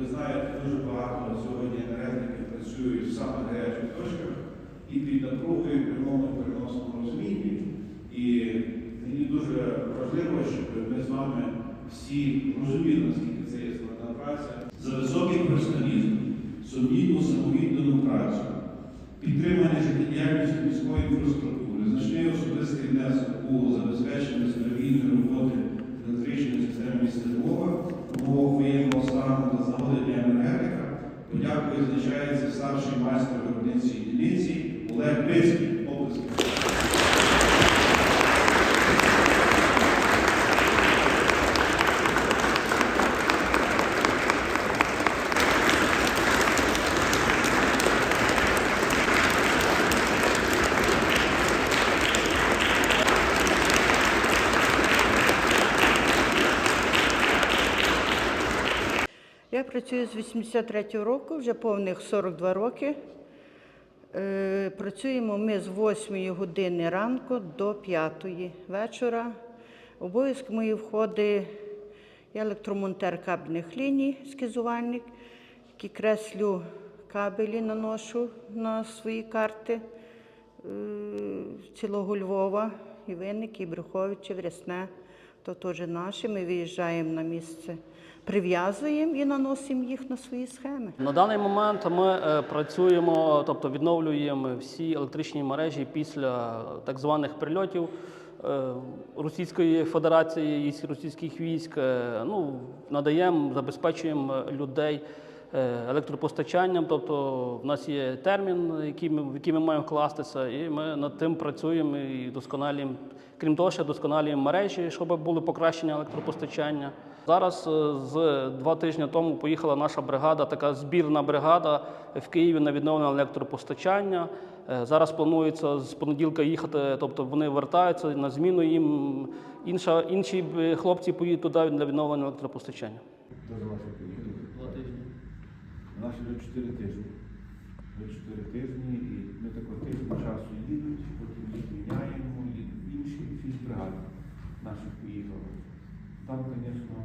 ви знаєте, дуже багато сьогодні енергетики працюють в самих гарячих точках і під напругою в прямому і переносному розумінні. І мені дуже важливо, щоб ми з вами всі розуміли, наскільки це є складна праця. За високий професіоналізм, сумлінну самовіддану працю, підтримання життєдіяльності міської інфраструктури, значний особистий внесок у забезпечення стабільної роботи електричної системи міста подякою зазначається старший майстер виробниці дільниці Олег Брицький. Оплески. Я працюю з 83-го року, вже повних 42 роки. Е, Працюємо ми з 8 години ранку до 5 вечора. Обов'язки мої входить я електромонтер кабельних ліній, скізувальник, який креслю кабелі наношу на свої карти е, цілого Львова, і Винники, і Брюховичі, Врясне. То теж наші. Ми виїжджаємо на місце, прив'язуємо і наносимо їх на свої схеми. На даний момент ми е, працюємо, тобто відновлюємо всі електричні мережі після так званих прильотів е, Російської Федерації і російських військ. Е, Ну, надаємо, забезпечуємо людей електропостачанням. Тобто в нас є термін, який ми, в який ми маємо вкластися, і ми над тим працюємо і досконалюємо. Крім того, ще досконалюємо мережі, щоб було покращення електропостачання. Зараз е, з два тижні тому поїхала наша бригада, така збірна бригада в Києві на відновлення електропостачання. Е, Зараз планується з понеділка їхати, тобто вони вертаються на зміну їм. Інша, інші хлопці поїдуть туди для відновлення електропостачання. Дуже ваші приїхали. Два тижні. Вже 4 тижні. Вже 4 тижні, і ми такого тиждень часу їдуть, потім їх міняємо, і інші фізбригади наших поїхали. Там, звісно,